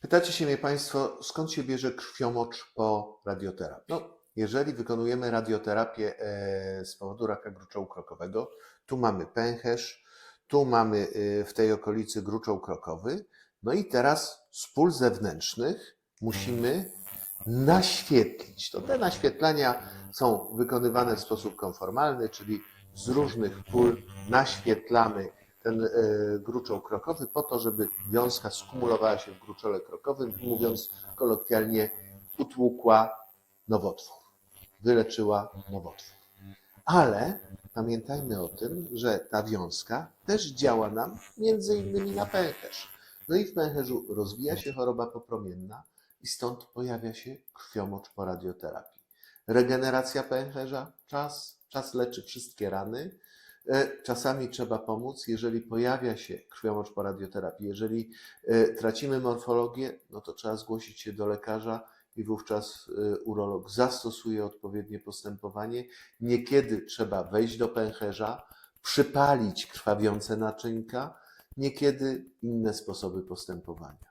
Pytacie się mnie Państwo, skąd się bierze krwiomocz po radioterapii? No, jeżeli wykonujemy radioterapię e, z powodu raka gruczołu krokowego, tu mamy pęcherz, tu mamy e, w tej okolicy gruczoł krokowy, no i teraz z pól zewnętrznych musimy naświetlić. To te naświetlania są wykonywane w sposób konformalny, czyli z różnych pól naświetlamy ten e, gruczoł krokowy po to, żeby wiązka skumulowała się w gruczole krokowym, mówiąc kolokwialnie, utłukła nowotwór, wyleczyła nowotwór. Ale pamiętajmy o tym, że ta wiązka też działa nam między innymi na pęcherz. No i w pęcherzu rozwija się choroba popromienna i stąd pojawia się krwiomocz po radioterapii. Regeneracja pęcherza, czas, czas leczy wszystkie rany. E, Czasami trzeba pomóc, jeżeli pojawia się krwiomocz po radioterapii. Jeżeli e, tracimy morfologię, no to trzeba zgłosić się do lekarza i wówczas e, urolog zastosuje odpowiednie postępowanie. Niekiedy trzeba wejść do pęcherza, przypalić krwawiące naczynka, niekiedy inne sposoby postępowania.